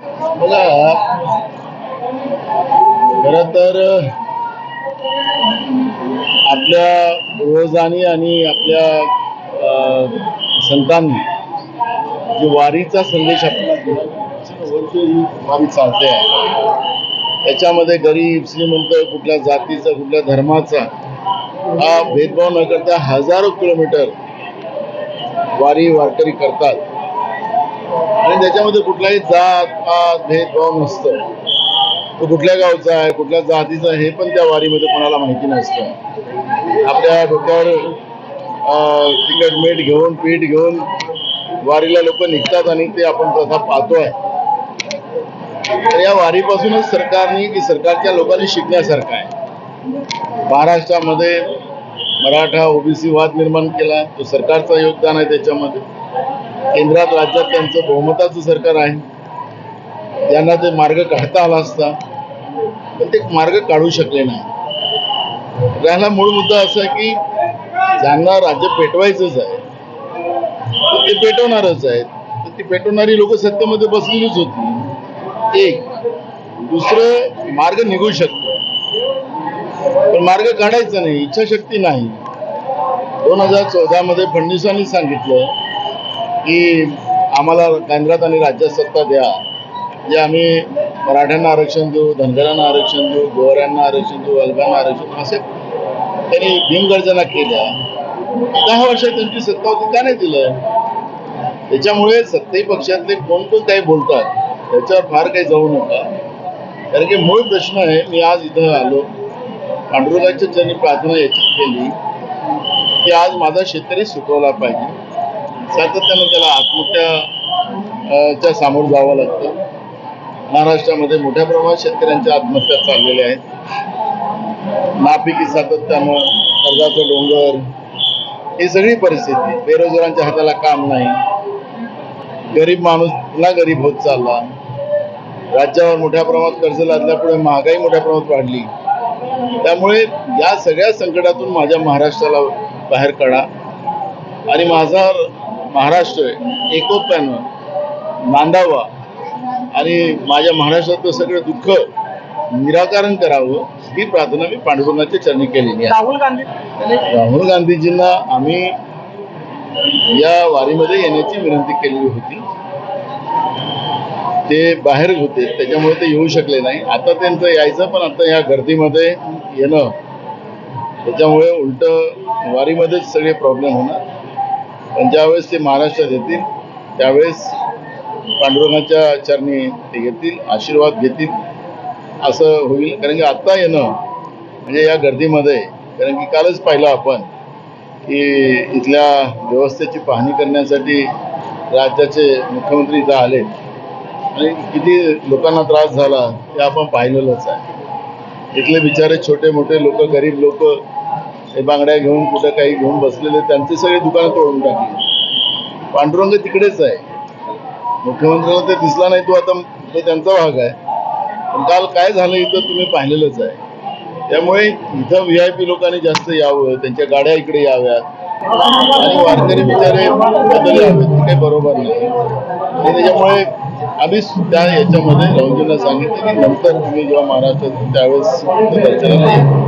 बघा. खर तर आपल्या पूर्वजांनी आणि आपल्या संतांनी जे वारीचा संदेश आपल्याला दिला चालते आहे. त्याच्यामध्ये गरीब श्रीमंत कुठल्या जातीचा कुठल्या धर्माचा हा भेदभाव न करता हजारो किलोमीटर वारी वारकरी करतात. आणि त्याच्यामध्ये कुठलाही जात पात भेदभाव नसतो. तो कुठल्या गावचा आहे कुठल्या जातीचा हे पण त्या वारीमध्ये कोणाला माहिती नसतं. आपल्या डोक्यावर तिकट मीठ घेऊन पीठ घेऊन वारीला लोक निघतात आणि ते आपण प्रथा पाहतोय. तर या वारीपासूनच सरकारने की सरकारच्या लोकांनी शिकण्यासारखं आहे. महाराष्ट्रामध्ये मराठा ओबीसी वाद निर्माण केला तो सरकारचं योगदान आहे त्याच्यामध्ये. केंद्रात राज्यात त्यांचं बहुमताचं सरकार आहे. त्यांना ते मार्ग काढता आला असता पण ते मार्ग काढू शकले नाही. राहिला मूळ मुद्दा असा की ज्यांना राज्य पेटवायचंच आहे तर ते पेटवणारच आहेत. तर ती पेटवणारी लोक सत्तेमध्ये बसलेलीच होती. एक दुसरं मार्ग निघू शकतो. पण मार्ग काढायचा नाही इच्छाशक्ती नाही. दोन हजार चौदामध्ये फडणवीसांनी सांगितलं की आम्हाला केंद्रात आणि राज्यात सत्ता द्या. जे आम्ही मराठ्यांना आरक्षण देऊ धनगरांना आरक्षण देऊ गोऱ्यांना आरक्षण देऊ अलगांना आरक्षण असे त्यांनी भीमगर्जना केल्या. दहा वर्षात त्यांची सत्ता होती का नाही दिलं? त्याच्यामुळे सत्ताही पक्षातले कोण कोण काही बोलतात त्याच्यावर फार काही जाऊ नका. कारण की मूळ प्रश्न आहे मी आज इथं आलो. पांडुरंगाच्या ज्यांनी प्रार्थना याची केली की आज माझा शेतकरी सुटवला पाहिजे. सातत्यानं त्याला आत्महत्या सामोर च्या सामोरं जावं लागतं. महाराष्ट्रामध्ये मोठ्या प्रमाणात शेतकऱ्यांच्या आत्महत्या चाललेल्या आहेत. नापिकी सातत्यानं कर्जाचं डोंगर ही सगळी परिस्थिती बेरोजगारांच्या हाताला काम नाही. गरीब माणूस पुन्हा गरीब होत चालला. राज्यावर मोठ्या प्रमाणात कर्ज लादल्यापुढे महागाई मोठ्या प्रमाणात वाढली. त्यामुळे या सगळ्या संकटातून माझ्या महाराष्ट्राला बाहेर काढा. आणि माझा महाराष्ट्र एकोप्यानं नांदावा. आणि माझ्या महाराष्ट्रातलं सगळं दुःख निराकरण करावं ही प्रार्थना मी पांडुरंगाच्या चरणी केलेली आहे. राहुल गांधी. राहुल गांधीजींना आम्ही या वारीमध्ये येण्याची विनंती केलेली होती. ते बाहेर होते त्याच्यामुळे ते येऊ शकले नाही. आता त्यांचं यायचं पण आता या गर्दीमध्ये येणं त्याच्यामुळे उलट वारीमध्येच सगळे प्रॉब्लेम होणार. पण ज्यावेळेस ते महाराष्ट्रात येतील त्यावेळेस पांडुरंगाच्या चरणी ते घेतील आशीर्वाद घेतील असं होईल. कारण की आत्ता येणं म्हणजे या गर्दीमध्ये कारण की कालच पाहिलं आपण की इथल्या व्यवस्थेची पाहणी करण्यासाठी राज्याचे मुख्यमंत्री इथं आले. आणि किती लोकांना त्रास झाला ते आपण पाहिलेलंच आहे. इथले बिचारे छोटे मोठे लोक गरीब लोक हे बांगड्या घेऊन कुठं काही घेऊन बसलेले त्यांचे सगळे दुकानं तोडून टाकली. पांडुरंग तिकडेच आहे. मुख्यमंत्र्याला ते दिसला नाही तो आता तो त्यांचा भाग आहे. पण काल काय झालं इथं तुम्ही पाहिलेलंच आहे. त्यामुळे इथं व्ही आय पी लोकांनी जास्त यावं त्यांच्या गाड्या इकडे याव्यात. आणि वारकरी बिचारे बदल यावेत काही बरोबर नाही. आणि त्याच्यामुळे आम्ही त्या याच्यामध्ये राहुलजींना सांगितलं की नंतर तुम्ही जेव्हा महाराष्ट्रात त्यावेळेस दर्शनाला